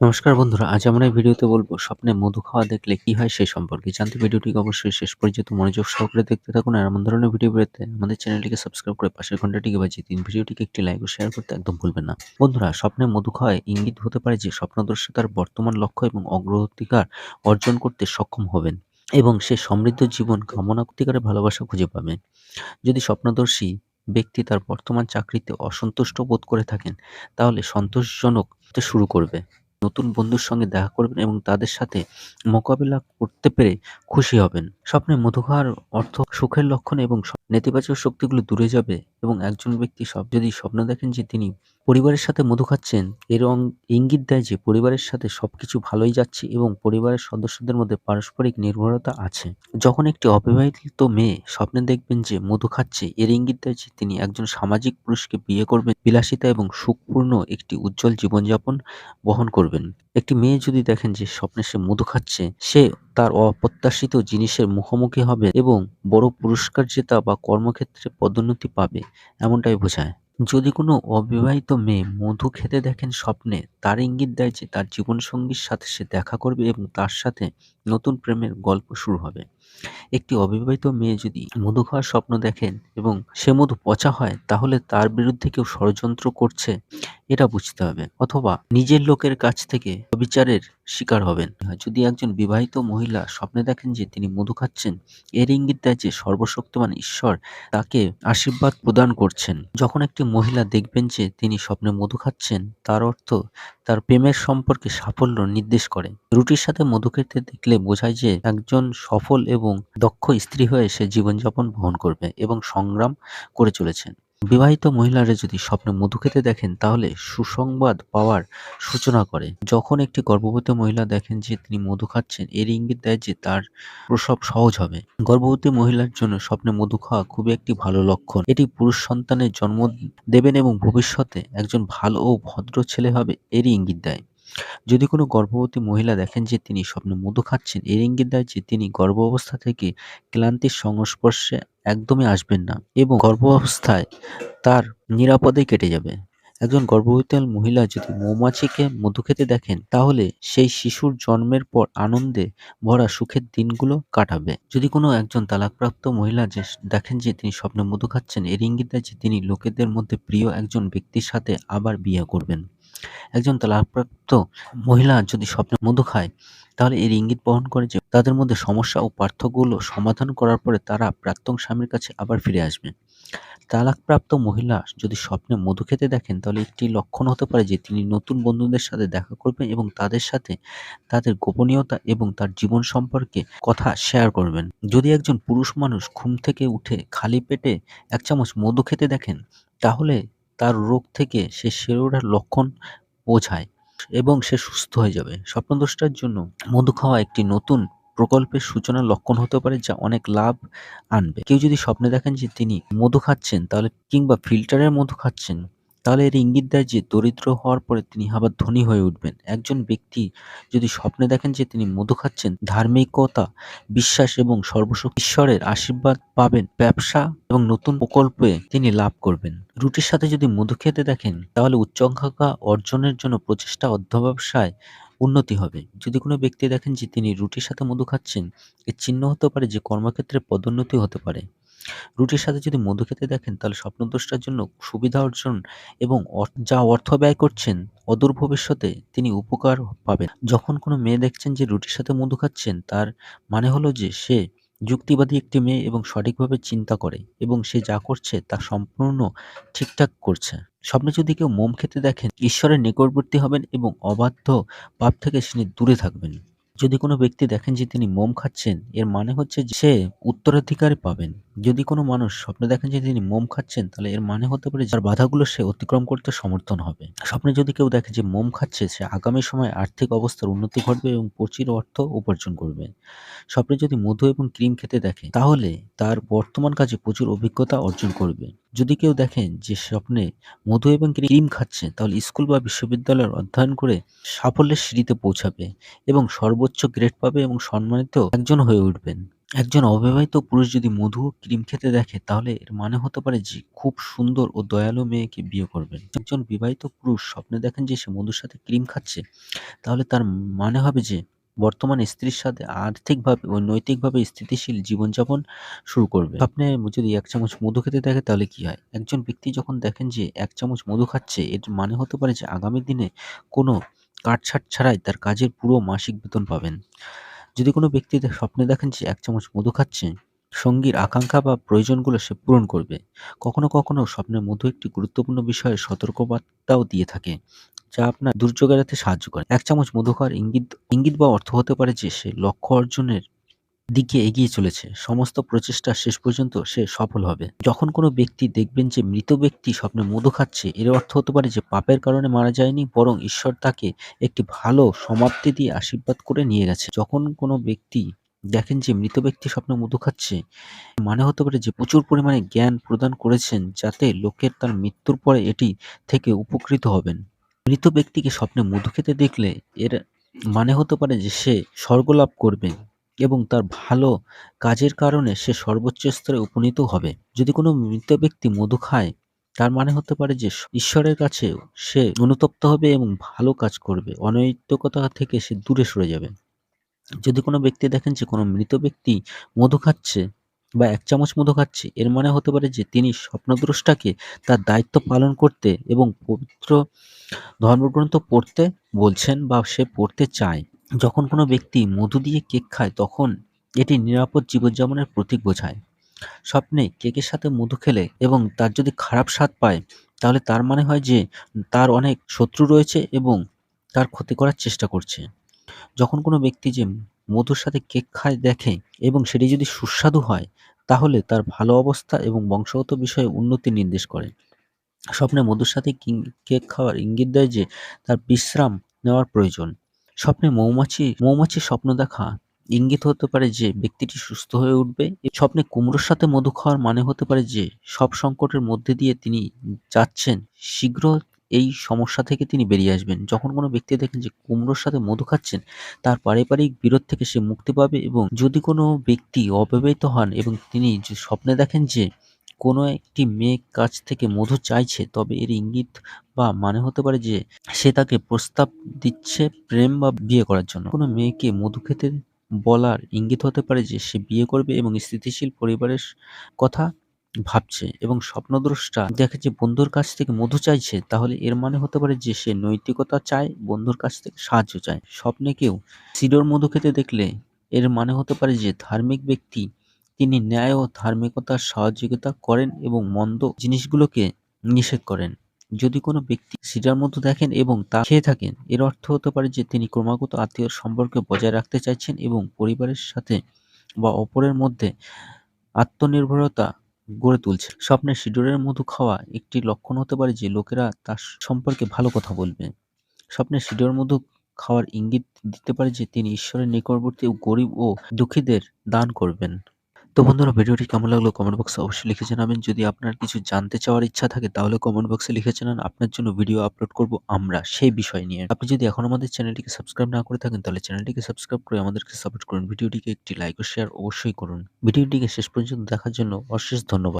নমস্কার বন্ধুরা, আজ আমরা এই ভিডিওতে বলব স্বপ্নে মধু খাওয়া দেখলে কি হয় সেই সম্পর্কে। জানতে ভিডিওটিকে অবশ্যই শেষ পর্যন্ত মনোযোগ সহকারে দেখতে থাকুন আর এমন ধরনের ভিডিও পেতে আমাদের চ্যানেলটিকে সাবস্ক্রাইব করে পাশের ঘন্টাটিকে বাজিয়ে দিন। ভিডিওটিকে একটি লাইক ও শেয়ার করতে একদম ভুলবেন না। বন্ধুরা, স্বপ্নে মধু খাওয়ায় ইঙ্গিত হতে পারে যে স্বপ্নদর্শী তার বর্তমান লক্ষ্য এবং অগ্রগতিকার অর্জন করতে সক্ষম হবেন এবং সে সমৃদ্ধ জীবন, কামনা, অধিকারে ভালোবাসা খুঁজে পাবে যদি স্বপ্নদর্শী ব্যক্তি তার বর্তমান চাকরিতে অসন্তুষ্ট বোধ করে থাকেন, তাহলে সন্তোষজনক শুরু করবে। নতুন বন্ধুর সঙ্গে দেখা করবেন এবং তাদের সাথে মোকাবিলা করতে পেরে খুশি হবেন। স্বপ্নে মধু খাওয়ার অর্থ সুখের লক্ষণ এবং নেতিবাচক শক্তিগুলো দূরে যাবে। এবং একজন ব্যক্তি সব, যদি স্বপ্ন দেখেন যে তিনি পরিবারের সাথে মধু খাচ্ছেন, এর ইঙ্গিত দেয় যে পরিবারের সাথে সবকিছু ভালোই যাচ্ছে এবং পরিবারের সদস্যদের মধ্যে পারস্পরিক নির্ভরতা আছে। যখন একটি অবিবাহিত মেয়ে স্বপ্নে দেখবেন যে মধু খাচ্ছে, এর ইঙ্গিত দেয় যে তিনি একজন সামাজিক পুরুষকে বিয়ে করবেন, বিলাসিতা এবং সুখপূর্ণ একটি উজ্জ্বল জীবনযাপন বহন করবেন। একটি মেয়ে যদি দেখেন যে স্বপ্নে সে মধু খাচ্ছে, সে তার অপ্রত্যাশিত জিনিসের মুখোমুখি হবে এবং বড় পুরস্কার জেতা বা কর্মক্ষেত্রে পদোন্নতি পাবে, এমনটাই বোঝায়। যদি কোনো অবিবাহিত মেয়ে মধু খেতে দেখেন স্বপ্নে, তার ইঙ্গিত দেয় যে তার জীবনসঙ্গীর সাথে সে দেখা করবে এবং তার সাথে নতুন প্রেমের গল্প শুরু হবে। একটি অবিবাহিত মেয়ে যদি মধু খাওয়ার স্বপ্ন দেখেন এবং সে মধু পচা হয়, তাহলে তার বিরুদ্ধে কেউ ষড়যন্ত্র করছে, এটা বুঝতে হবে। অথবা নিজের লোকের কাছ থেকে বিচারের শিকার হবেন। যদি একজন বিবাহিত মহিলা স্বপ্নে দেখেন যে তিনি মধু খাচ্ছেন, এর ইঙ্গিত দেয় যে সর্বশক্তিমান ঈশ্বর তাকে আশীর্বাদ প্রদান করছেন। যখন একটি মহিলা দেখবেন যে তিনি স্বপ্নে মধু খাচ্ছেন, তার অর্থ তার প্রেমের সম্পর্কে সাফল্য নির্দেশ করে। রুটির সাথে মধু খেতে দেখলে বোঝায় যে একজন সফল এবং দক্ষ স্ত্রী হয়ে সে জীবনযাপন বহন করবে এবং সংগ্রাম করে চলেছেন। বিবাহিত মহিলারা যদি স্বপ্নে মধু খেতে দেখেন, তাহলে সুসংবাদ পাওয়ার সূচনা করে। যখন একটি গর্ভবতী মহিলা দেখেন যে তিনি মধু খাচ্ছেন, এর ইঙ্গিত দেয় যে তার প্রসব সহজ হবে। গর্ভবতী মহিলার জন্য স্বপ্নে মধু খাওয়া খুবই একটি ভালো লক্ষণ। এটি পুরুষ সন্তানের জন্ম দেবেন এবং ভবিষ্যতে একজন ভালো ও ভদ্র ছেলে হবে, এরই ইঙ্গিত দেয়। যদি কোনো গর্ভবতী মহিলা দেখেন যে তিনি স্বপ্নে মধু খাচ্ছেন, এর ইঙ্গিত দেয় যে তিনি গর্ভ অবস্থা থেকে ক্লান্তির সংস্পর্শে একদমই আসবেন না এবং গর্ভ অবস্থায় তার নিরাপদে কেটে যাবে। একজন গর্ভবতী মহিলা যদি মৌমাছিকে মধু খেতে দেখেন, তাহলে সেই শিশুর জন্মের পর আনন্দে ভরা সুখের দিনগুলো কাটাবে। যদি কোনো একজন তালাকপ্রাপ্ত মহিলা যে দেখেন যে তিনি স্বপ্নে মধু খাচ্ছেন, এর ইঙ্গিত দেয় যে তিনি লোকেদের মধ্যে প্রিয় একজন ব্যক্তির সাথে আবার বিয়ে করবেন। একজন তালাকপ্রাপ্ত মহিলা যদি স্বপ্নে মধু খায়, তাহলে এর ইঙ্গিত বহন করে যে তাদের মধ্যে সমস্যা ও পার্থক্যগুলো সমাধান করার পরে তারা প্রাক্তন স্বামীর কাছে আবার ফিরে আসবে। তালাকপ্রাপ্ত মহিলা যদি স্বপ্নে মধু খেতে দেখেন, তাহলে একটি লক্ষণ হতে পারে যে তিনি নতুন বন্ধুদের সাথে দেখা করবেন এবং তাদের সাথে তাদের গোপনীয়তা এবং তার জীবন সম্পর্কে কথা শেয়ার করবেন। যদি একজন পুরুষ মানুষ ঘুম থেকে উঠে খালি পেটে এক চামচ মধু খেতে দেখেন, তাহলে তার রোগ থেকে সে সেরে ওঠার লক্ষণ বোঝায় এবং সে সুস্থ হয়ে যাবে। স্বপ্নদোষটার জন্য মধু খাওয়া একটি নতুন প্রকল্পের সূচনার লক্ষণ হতে পারে যা অনেক লাভ আনবে। কেউ যদি স্বপ্নে দেখেন যে তিনি মধু খাচ্ছেন, তাহলে কিংবা ফিল্টারের মধু খাচ্ছেন তাহলে এর ইঙ্গিত দেয় যে দরিদ্র হওয়ার পরে তিনি আবার ধনী হয়ে উঠবেন। একজন ব্যক্তি যদি স্বপ্নে দেখেন যে তিনি মধু খাচ্ছেন, ধার্মিকতা, বিশ্বাস এবং সর্বশক্তি, ঈশ্বরের আশীর্বাদ পাবেন, ব্যবসা এবং নতুন প্রকল্পে তিনি লাভ করবেন। রুটির সাথে যদি মধু খেতে দেখেন, তাহলে উচ্চাকাঙ্ক্ষা অর্জনের জন্য প্রচেষ্টা অধ্যবসায় উন্নতি হবে। যদি কোনো ব্যক্তি দেখেন যে তিনি রুটির সাথে মধু খাচ্ছেন, এর চিহ্ন হতে পারে যে কর্মক্ষেত্রে পদোন্নতি হতে পারে। রুটির সাথে যদি মধু খেতে দেখেন, তাহলে স্বপ্নদোষটার জন্য সুবিধা অর্জন এবং যা অর্থ ব্যয় করছেন, অদূর ভবিষ্যতে তিনি উপকার পাবেন। যখন কোনো মেয়ে দেখছেন যে রুটির সাথে মধু খাচ্ছেন, তার মানে হলো যে সে যুক্তিবাদী একটি মেয়ে এবং সঠিকভাবে চিন্তা করে এবং সে যা করছে তা সম্পূর্ণ ঠিকঠাক করছে। স্বপ্নে যদি কেউ মোম খেতে দেখেন, ঈশ্বরের নিকটবর্তী হবেন এবং অবাধ্য পাপ থেকে তিনি দূরে থাকবেন। যদি কোনো ব্যক্তি দেখেন যে তিনি মোম খাচ্ছেন, এর মানে হচ্ছে সে উত্তরাধিকারী পাবেন। যদি কোনো মানুষ স্বপ্নে দেখেন যে তিনি মোম খাচ্ছেন, তাহলে এর মানে হতে পারে যার বাধাগুলো সে অতিক্রম করতে সমর্থন হবে। স্বপ্নে যদি কেউ দেখে যে মোম খাচ্ছে, সে আগামী সময়ে আর্থিক অবস্থার উন্নতি ঘটবে এবং প্রচুর অর্থ উপার্জন করবে। স্বপ্নে যদি মধু এবং ক্রিম খেতে দেখে, তাহলে তার বর্তমান কাজে প্রচুর অভিজ্ঞতা অর্জন করবে। যদি কেউ দেখেন যে স্বপ্নে মধু এবং ক্রিম খাচ্ছে, তাহলে স্কুল বা বিশ্ববিদ্যালয়ের অধ্যয়ন করে সাফল্যের সিঁড়িতে পৌঁছাবে এবং সর্বোচ্চ গ্রেড পাবে এবং সম্মানিত একজন হয়ে উঠবেন। একজন অবিবাহিত পুরুষ যদি মধু ও ক্রিম খেতে দেখে, তাহলে এর মানে হতে পারে যে খুব সুন্দর ও দয়ালু মেয়েকে বিয়ে করবেন। একজন বিবাহিত পুরুষ স্বপ্নে দেখেন যে সে মধুর সাথে ক্রিম খাচ্ছে, তাহলে তার মানে হবে যে বর্তমানে স্ত্রীর সাথে আর্থিকভাবে ও নৈতিকভাবে স্থিতিশীল জীবনযাপন শুরু করবে। স্বপ্নে যদি এক চামচ মধু খেতে দেখে, তাহলে কি হয়? একজন ব্যক্তি যখন দেখেন যে এক চামচ মধু খাচ্ছে, এর মানে হতে পারে যে আগামী দিনে কোনো কাটছাঁট ছাড়াই তার কাজের পুরো মাসিক বেতন পাবেন। যদি কোনো ব্যক্তি স্বপ্নে দেখেন যে এক চামচ মধু খাচ্ছে, সঙ্গীর আকাঙ্ক্ষা বা প্রয়োজনগুলো সে পূরণ করবে। কখনো, কখনো স্বপ্নের মধু একটি গুরুত্বপূর্ণ বিষয়ে সতর্কবার্তাও দিয়ে থাকে, যা আপনার দুর্যোগ এড়াতে সাহায্য করে। এক চামচ মধু খাওয়ার ইঙ্গিত ইঙ্গিত বা অর্থ হতে পারে যে সে লক্ষ্য অর্জনের দিকে এগিয়ে চলেছে। সমস্ত প্রচেষ্টা শেষ পর্যন্ত সে সফল হবে। যখন কোনো ব্যক্তি দেখবেন যে মৃত ব্যক্তি স্বপ্নে মধু খাচ্ছে, এর অর্থ হতে পারে যে পাপের কারণে মারা যায়নি বরং ঈশ্বর তাকে একটি ভালো সমাপ্তি দিয়ে আশীর্বাদ করে নিয়ে গেছে। যখন কোনো ব্যক্তি দেখেন যে মৃত ব্যক্তি স্বপ্নে মধু খাচ্ছে, মানে হতে পারে যে প্রচুর পরিমাণে জ্ঞান প্রদান করেছেন যাতে লোকের তার মৃত্যুর পরে এটি থেকে উপকৃত হবেন। মৃত ব্যক্তিকে স্বপ্নে মধু খেতে দেখলে এর মানে হতে পারে যে সে স্বর্গলাভ করবে এবং তার ভালো কাজের কারণে সে সর্বোচ্চ স্তরে উপনীত হবে। যদি কোনো মৃত ব্যক্তি মধু খায়, তার মানে হতে পারে যে ঈশ্বরের কাছে সে অনুতপ্ত হবে এবং ভালো কাজ করবে। অনৈতিকতা থেকে সে দূরে সরে যাবে। যদি কোনো ব্যক্তি দেখেন যে কোনো মৃত ব্যক্তি মধু খাচ্ছে বা এক চামচ মধু খাচ্ছে, এর মানে হতে পারে যে তিনি স্বপ্নদ্রষ্টাকে তার দায়িত্ব পালন করতে এবং পবিত্র ধর্মগ্রন্থ পড়তে বলছেন বা সে পড়তে চায়। যখন কোনো ব্যক্তি মধু দিয়ে কেক খায়, তখন এটি নিরাপদ জীবনযাপনের প্রতীক বোঝায়। স্বপ্নে কেকের সাথে মধু খেলে এবং তার যদি খারাপ স্বাদ পায়, তাহলে তার মানে হয় যে তার অনেক শত্রু রয়েছে এবং তার ক্ষতি করার চেষ্টা করছে। যখন কোনো ব্যক্তি যে মধুর সাথে কেক খায়, দেখে এবং সেটি যদি সুস্বাদু হয়, তাহলে তার ভালো অবস্থা এবং বংশগত বিষয়ে উন্নতি নির্দেশ করে। স্বপ্নে মধুর সাথে কেক খাওয়ার ইঙ্গিত দেয় যে তার বিশ্রাম নেওয়ার প্রয়োজন। স্বপ্নে মৌমাছি, মৌমাছির স্বপ্ন দেখা ইঙ্গিত হতে পারে যে, ব্যক্তিটি সুস্থ হয়ে উঠবে। স্বপ্নে কুমড়োর সাথে মধু খাওয়ার মানে হতে পারে যে, সব সংকটের মধ্যে দিয়ে তিনি যাচ্ছেন শীঘ্র এই সমস্যা থেকে তিনি বেরিয়ে আসবেন। যখন কোনো ব্যক্তি দেখেন যে, কুমড়োর সাথে মধু খাচ্ছেন, তার পারিবারিক বিরোধ থেকে সে মুক্তি পাবে এবং যদি কোনো ব্যক্তি অবিবাহিত হন এবং তিনি যে স্বপ্নে দেখেন যে কোনো একটি মেয়ে কাছ থেকে মধু চাইছে, তবে এর ইঙ্গিত বা মানে হতে পারে যে সে তাকে প্রস্তাব দিচ্ছে প্রেম বা বিয়ে করার জন্য। কোনো মেয়েকে মধু খেতে বলার ইঙ্গিত হতে পারে যে সে বিয়ে করবে এবং স্থিতিশীল পরিবারের কথা ভাবছে এবং স্বপ্নদ্রষ্টা দেখে যে বন্ধুর কাছ থেকে মধু চাইছে, তাহলে এর মানে হতে পারে যে সে নৈতিকতা চায়, বন্ধুর কাছ থেকে সাহায্য চায়। স্বপ্নে কেউ সিডর মধু খেতে দেখলে এর মানে হতে পারে যে ধার্মিক ব্যক্তি তিনি ন্যায় ও ধার্মিকতার সহযোগিতা করেন এবং মন্দ জিনিসগুলোকে নিষেধ করেন। যদি কোনো ব্যক্তি সিডার মধু দেখেন এবং তা খেয়ে থাকেন, এর অর্থ হতে পারে যে তিনি ক্রমাগত আত্মীয় সম্পর্কে বজায় রাখতে চাইছেন এবং পরিবারের সাথে বা অপরের মধ্যে আত্মনির্ভরতা গড়ে তুলছে। স্বপ্নে সিডরের মধু খাওয়া একটি লক্ষণ হতে পারে যে লোকেরা তার সম্পর্কে ভালো কথা বলবে। স্বপ্নে সিডর মধু খাওয়ার ইঙ্গিত দিতে পারে যে তিনি ঈশ্বরের নিকটবর্তী গরিব ও দুঃখীদের দান করবেন। তো বন্ধুরা ভিডিওটি কেমন লাগল কমেন্ট বক্সে অবশ্যই লিখে জানাবেন। যদি আপনার কিছু জানতে চাওয়ার ইচ্ছা থাকে তাহলে কমেন্ট বক্সে লিখে জানান। আপনার জন্য ভিডিও আপলোড করব আমরা সেই বিষয় নিয়ে। আপনি যদি এখন আমাদের চ্যানেলটিকে সাবস্ক্রাইব না করে থাকেন তাহলে চ্যানেলটিকে সাবস্ক্রাইব করে আমাদেরকে সাপোর্ট করুন। ভিডিওটিকে একটি লাইক ও শেয়ার অবশ্যই করুন। ভিডিওটিকে শেষ পর্যন্ত দেখার জন্য অশেষ ধন্যবাদ।